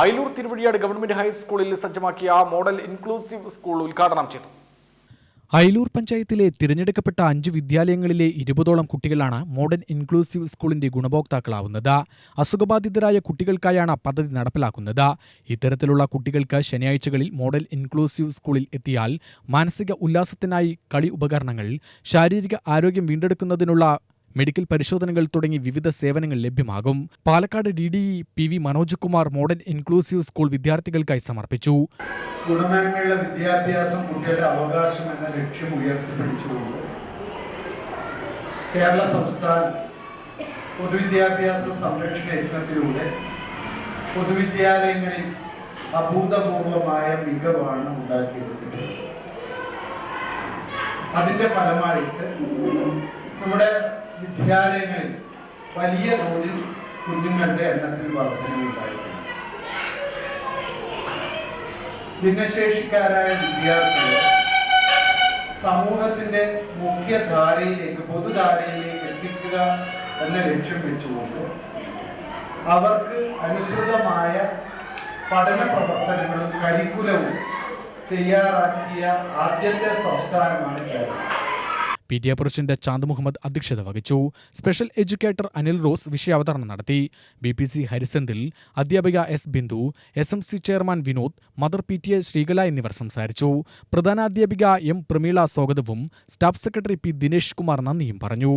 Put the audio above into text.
Ayalur Thiruvazhiyad government ഹൈസ്കൂളിൽ സജ്ജമാക്കിയ model inclusive school ഉദ്ഘാടനം ചെയ്തു. അയലൂർ പഞ്ചായത്തിലെ തിരഞ്ഞെടുക്കപ്പെട്ട അഞ്ച് വിദ്യാലയങ്ങളിലെ ഇരുപതോളം കുട്ടികളാണ് മോഡേൺ ഇൻക്ലൂസീവ് സ്കൂളിന്റെ ഗുണഭോക്താക്കളാവുന്നത്. അസുഖബാധിതരായ കുട്ടികൾക്കായാണ് പദ്ധതി നടപ്പിലാക്കുന്നത്. ഇത്തരത്തിലുള്ള കുട്ടികൾക്ക് ശനിയാഴ്ചകളിൽ മോഡൽ ഇൻക്ലൂസീവ് സ്കൂളിൽ എത്തിയാൽ മാനസിക ഉല്ലാസത്തിനായി കളി ഉപകരണങ്ങൾ ശാരീരിക ആരോഗ്യം വീണ്ടെടുക്കുന്നതിനുള്ള മെഡിക്കൽ പരിശോധനകൾ തുടങ്ങി വിവിധ സേവനങ്ങൾ ലഭ്യമാകും. Palakkad D D P V Manoj Kumar modern inclusive school വിദ്യാർത്ഥികൾക്കായി സമർപ്പിച്ചു. ഗുണമേന്മയുള്ള വിദ്യാഭ്യാസം കുട്ടിയുടെ അവകാശം എന്ന ലക്ഷ്യം ഉയർത്തിപ്പിടിച്ചുകൊണ്ട് കേരള സംസ്ഥാന പൊതുവിദ്യാഭ്യാസ സംരക്ഷണ യജ്ഞത്തിലൂടെ പൊതുവിദ്യാലയങ്ങളിൽ അഭൂതപൂർവമായ മികവാണ് ഉണ്ടാക്കിയെടുത്തിട്ടുള്ളത്. അതിന്റെ ഫലമായിട്ട് നമ്മുടെ വിദ്യാലയങ്ങളിൽ വലിയ തോതിൽ കുഞ്ഞുങ്ങളുടെ എണ്ണത്തിൽ വർധനവുണ്ടായിട്ടുണ്ട് ഭിന്നശേഷിക്കാരായ വിദ്യാർത്ഥികൾ സമൂഹത്തിന്റെ മുഖ്യധാരയിലേക്ക് പൊതുധാരയിലേക്ക് എത്തിക്കുക എന്ന ലക്ഷ്യം വെച്ചുകൊണ്ട് അവർക്ക് അനുസൃതമായ പഠന പ്രവർത്തനങ്ങളും കരിക്കുലവും തയ്യാറാക്കിയ ആദ്യത്തെ സംസ്ഥാനമാണ് Kerala. P T A president Chand Muhammad അധ്യക്ഷത വഹിച്ചു. സ്പെഷ്യൽ എഡ്യൂക്കേറ്റർ അനിൽ റോസ് വിഷയാവതരണം നടത്തി. ബി പി സി ഹരിസെന്തിൽ അധ്യാപിക S Bindu S M C chairman Vinod mother P T A Sreekala എന്നിവർ സംസാരിച്ചു. പ്രധാനാധ്യാപിക എം പ്രമീള സ്വാഗതവും staff secretary P Dinesh Kumar നന്ദിയും പറഞ്ഞു.